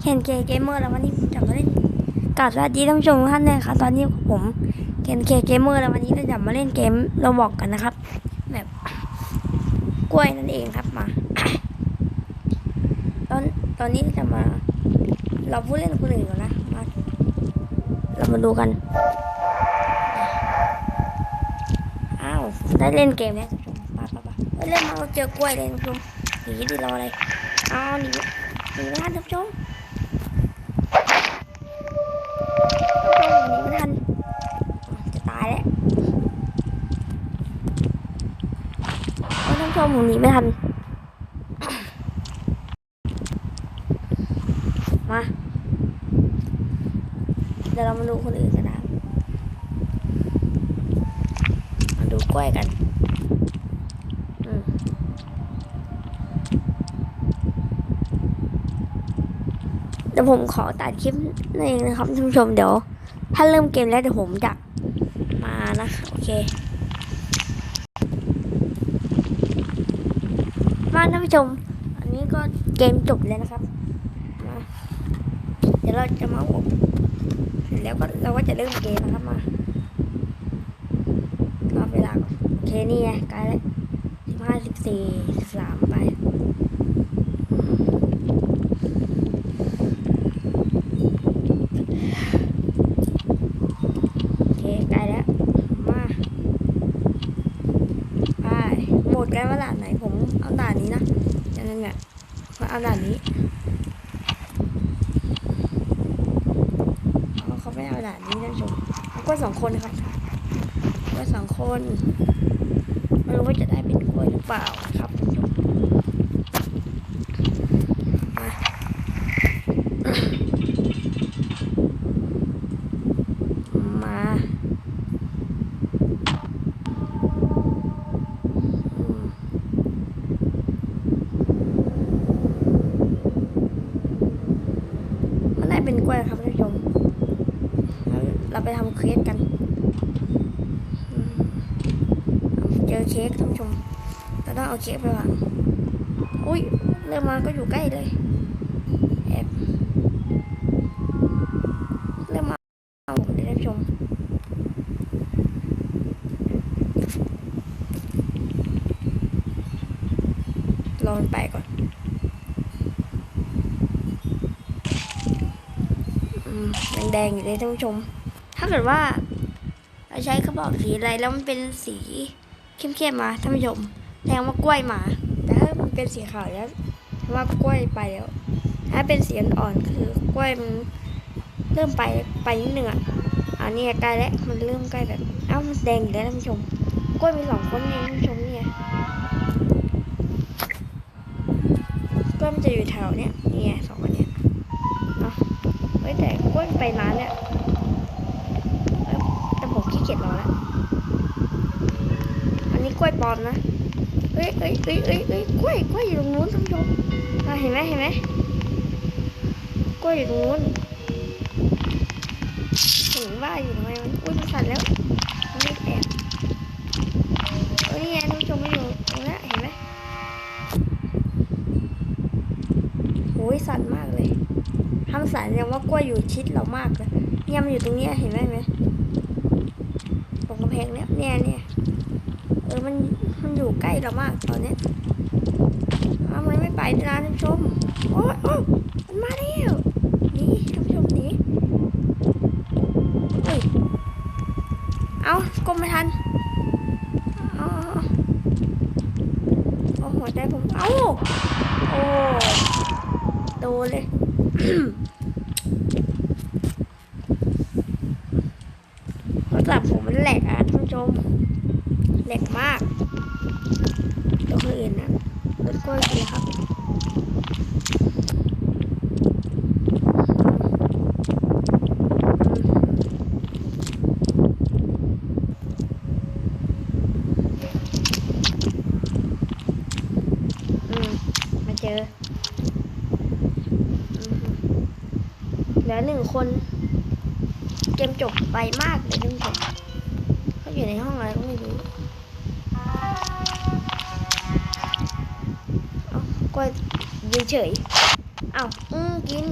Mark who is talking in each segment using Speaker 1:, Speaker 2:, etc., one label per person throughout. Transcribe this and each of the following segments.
Speaker 1: เคนเคเกมเมอร์แล้ววันนี้ผมจะมาเล่นกราบสวัสดีท่านผู้ชมท่านเลยครับตอนนี้ผมเคนเคเกมเมอร์แล้ววันนี้เราจะมาเล่นเกมเราบอกกันนะครับ แบบกล้วยนั่นเองครับมา ตอนตอนนี้จะมา เราผู้เล่นคนอื่นก่อนนะมาเรามาดูกันอ้าวได้เล่นเกมแล้วท่านผู้ชมไปไปไปเฮ้เล่นมาเราเจอกล้วยเลยท่านผู้ชมหนีดิรออะไรอ้าวหนี หนีไม่ทันท่านผู้ชมหนีไม่ทันจะตายแล้วท่านผู้ชมผมหนีไม่ทัน มา เดี๋ยวเรามาดูคนอื่นกันนะมาดูกล้วยกันอืมเดี๋ยวผมขอตัดคลิปนั่นเองนะครับท่านผู้ชมเดี๋ยว ถ้าเริ่มเกมแล้วเดี๋ยวผมจะมานะโอเค มาท่านผู้ชม อันนี้ก็เกมจบแล้วนะครับมาเดี๋ยวเราจะมาอบแล้วก็เราก็จะเริ่มเกมนะครับมารอเวลาก่อนโอเคนี่ไงใกล้แล้วสิบห้าสิบสี่สามไป โอเคใกล้แล้ว มาไปโหมดกันว่าด่านไหนผมเอาด่านนี้นะ อย่างนั้นหละมาเอาด่านนี้เอาเขาไม่เอาด่านนี้ท่านผู้ชมกล้วยสองคนนะครับกล้วยสองคน ไม่รู้ว่าจะได้เป็นกล้วยหรือเปล่านะครับท่านผู้ชมมามาอืม มันได้เป็นกล้วยครับท่านผู้ชมงั้นเราไปทำเค้กกันอืม เค้กท่านผู้ชมเราต้องเอาเค้กไปวางอุ้ยเริ่มมาก็อยู่ใกล้เลยแอบเริ่มมาเอาเลยท่านผู้ชมรอมันไปก่อนอืมแดงๆอยู่เลยท่านผู้ชม ถ้าเกิดว่าเราใช้กระบอกสีอะไรแล้วมันเป็นสี เข้มๆมาท่านผู้ชมแสดงว่ากล้วยมา แต่ถ้ามันเป็นสีขาวแล้วว่ากล้วยไปแล้ว ถ้าเป็นสีอ่อนๆคือกล้วยมันเริ่มไปไปนิดนึงอะอันนี้ใกล้แล้วมันเริ่มใกล้แบบเอ้ามันแดงอยู่แล้วท่านผู้ชม กล้วยมีสองคนเองท่านผู้ชมเนี่ยกล้วยมันจะอยู่แถวเนี้ยนี่ไงสองคนเนี้ยเฮ้ยแต่กล้วยไปร้านเนี่ยเอ้ยแต่ผมขี้เกียจรอแล้ว นี้กล้วยปลอมนะเอ้ยเอ้ยเอ้ยเอ้ยเอ้ยกล้วยกล้วยอยู่ตรงนู้นท่านผู้ชมเห็นไหมเห็นไหมกล้วยอยู่ตรงนู้นเห็นว่าอยู่ทำไมมันอุ้ยมันสั่นแล้วมันไม่แอบเอ้ยนี่ไงท่านผู้ชมไม่อยู่ตรงนั้เห็นไหมโอ้ยสั่นมากเลยทำสารยังว่ากล้วยอยู่ชิดเรามากเลยเนี่ยมันอยู่ตรงนี้เห็นไหมไหมตรงกำแพงเนี้ยเนี่ยเนี่ย เออมันมันอยู่ใกล้เรามากตอนนี้ทำไมไม่ไปนะท่านผู้ชมโอ้ยโอ้มันมาแล้วนี่ท่านผู้ชมนีเฮ้ยเอากลมไม่ทันอาเอาเอาเอาหัวใจผมเอาโอ้โดนเลยโทรศัพท์ผมมันแหลกอะท่านผู้ชม แหลกมากตัวคนอื่นนะรถกล้วยเลยครับอืมมาเจออืมเหลือหนึ่งคน เกมจบไปมากเลยท่านเขาอยู่ในห้องอะไรก็ไม่รู้ ก็ยืนเฉยอ้าวอืมกิน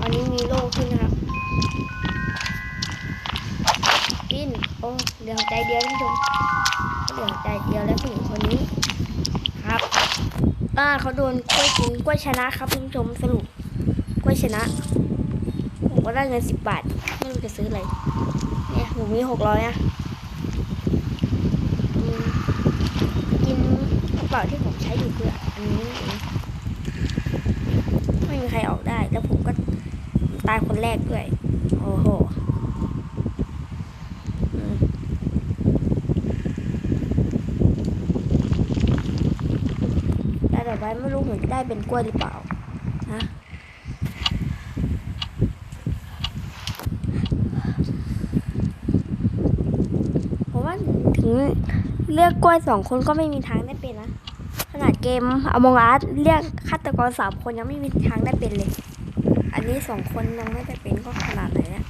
Speaker 1: อันนี้มีโล่ขึ้นนะครับ กิน โอ้เหลือหัวใจเดียวท่านผู้ชมเหลือหัวใจเดียวแล้วผู้หญิงคนนี้ ครับอ่าเขาโดนกล้วยกินกล้วยชนะครับท่านผู้ชมสรุปกล้วยชนะ ผมก็ได้เงินสิบบาท ไม่รู้จะซื้ออะไร เนี่ยผมมีหกร้อยอะกินกระเป๋าที่ ใช้อยู่คืออันนี้ไม่มีใครออกได้ แล้วผมก็ตายคนแรกด้วย โอ้โหอืมแต่ต่อไปไม่รู้ผมจะได้เป็นกล้วยหรือเปล่านะผมว่าถึงเลือกกล้วยสองคนก็ไม่มีทางได้เป็นนะ ขนาดเกมอมองอาร์ตเรียกฆาตกรสามคนยังไม่มีทางได้เป็นเลย อันนี้สองคนยังไม่ได้เป็นก็ขนาดไหนเนี่ย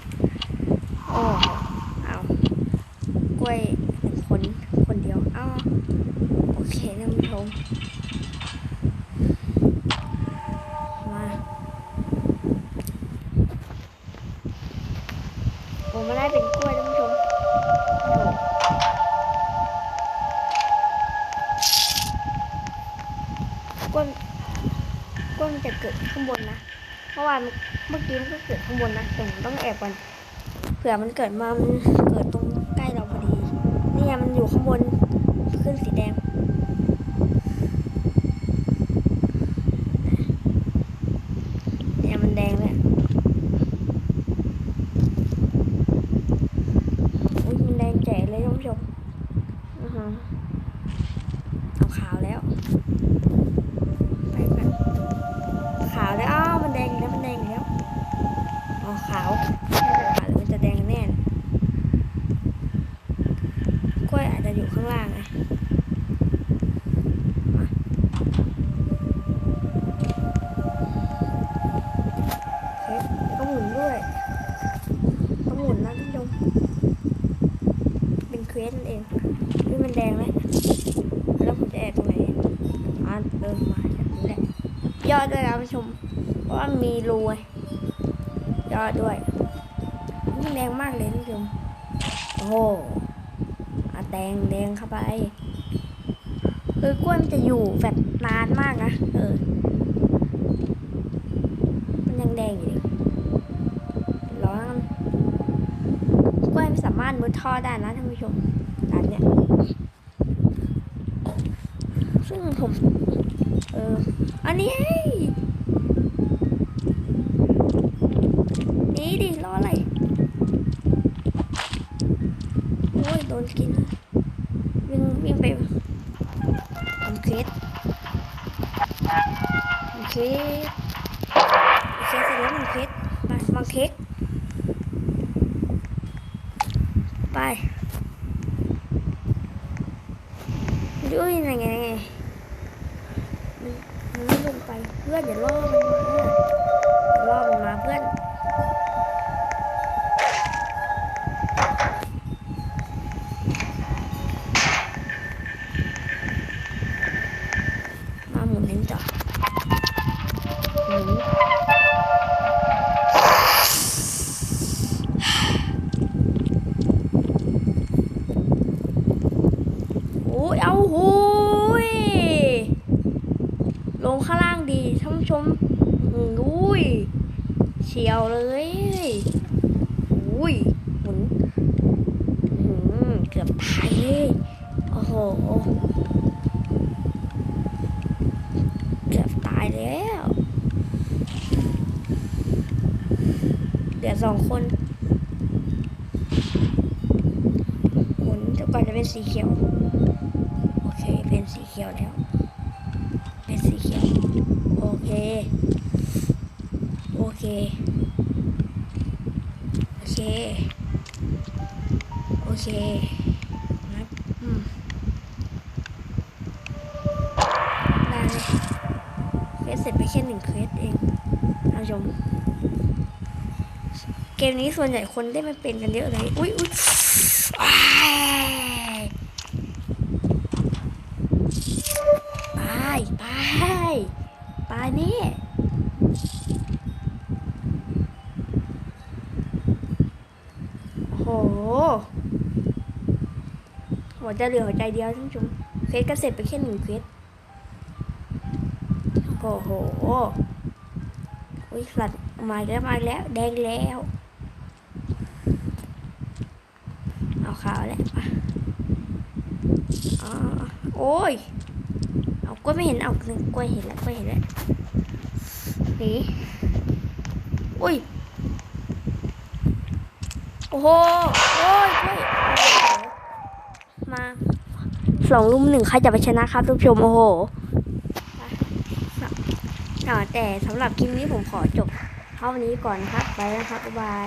Speaker 1: โอ้เอากล้วยหนึ่งคนคนเดียวอ้าโอเคท่านผู้ชม ก้นก้นจะเกิดข้างบนนะเมื่อวานเมื่อกี้มันก็เกิดข้างบนนะแต่ผมต้องแอบก่อนเผื่อมันเกิดมามันเกิดตรงใกล้เราพอดีนี่ไงมันอยู่ข้างบนขึ้นสีแดงเนี่ยมันแดงเลยอุ้ยมันแดงแจ๋เลยท่านผู้ชมอือฮะเอาขาวแล้วไปแบบขาวแล้วอ้าวมันแดงอีกแล้วมันแดงอีกแล้วอ๋อขาวไม่เป็นขาวหรือมันจะแดงแน่นะกล้วย อยู่ข้างล่างไงมาเฮ้ยแล้วก็หมุนด้วยต้องหมุนนะท่านผู้ชมเป็นเควสนั่นเองนี่มันแดงแล้วแล้วผมจะแอบตรงไหนอ่าเดินมาจากนี้แหละยอดด้วยนะผู้ชมเพราะว่ามีรูไงยอดด้วยนี่แดงมากเลยท่านผู้ชมโอ้โห แดงแดงเข้าไปคือกล้วยมันจะอยู่แบบนานมากนะเออ มันยังแดงอยู่ลยร้อนกล้วยไม่สามารถมุดท่อได้นะท่านผู้ชมร้านเนี้ยซึ่งผม เออ อันนี้ นกินวิ่งวิ่งไปทำเคสทำเคสโอเคเสร็จแล้วทำเคสไปวางเค้กไปดูยังไงมันมันไม่ลงไปเพื่อนอย่าล่อมันมา มอุ้ยเฉียวเลยอุ้ยหมุนเกือบตายเลยโอ้โหเกือบตายแล้วเหลือสองคนหมุนจนกว่าจะเป็นสีเขียวโอเคเป็นสีเขียวแล้วเป็นสีเขียว โอเค โอเค โอเคโอเคครับอืมได้เควสเสร็จไปแค่หนึ่งเควสเองท่านผู้ชมเกมนี้ส่วนใหญ่คนได้ม่เป็นกันเยอะเลย อุ้ยอุ้ยไปไป ไปายแน่โอ้โหหัวใจเหลือหัวใจเดียวท่านชมเควสก็เสร็จไปแค่หนึ่งเควสโอ้โหอุ้ยสัตว์มาแล้วมาแล้ว แดงแล้ว เอาขาวแล้วอ๋อโอ้ย กล้วยไม่เห็นเอากล้วยเห็นแล้วกล้วยเห็นแล้วนี่อุ้ยโอ้โหโอ้ยกล้วยมาสองลุมหนึ่งใครจะไปชนะครับทุกผู้ชมโอ้โหแต่สำหรับคลิปนี้ผมขอจบเท่านี้ก่อนครับไปแล้วครับบ๊ายบาย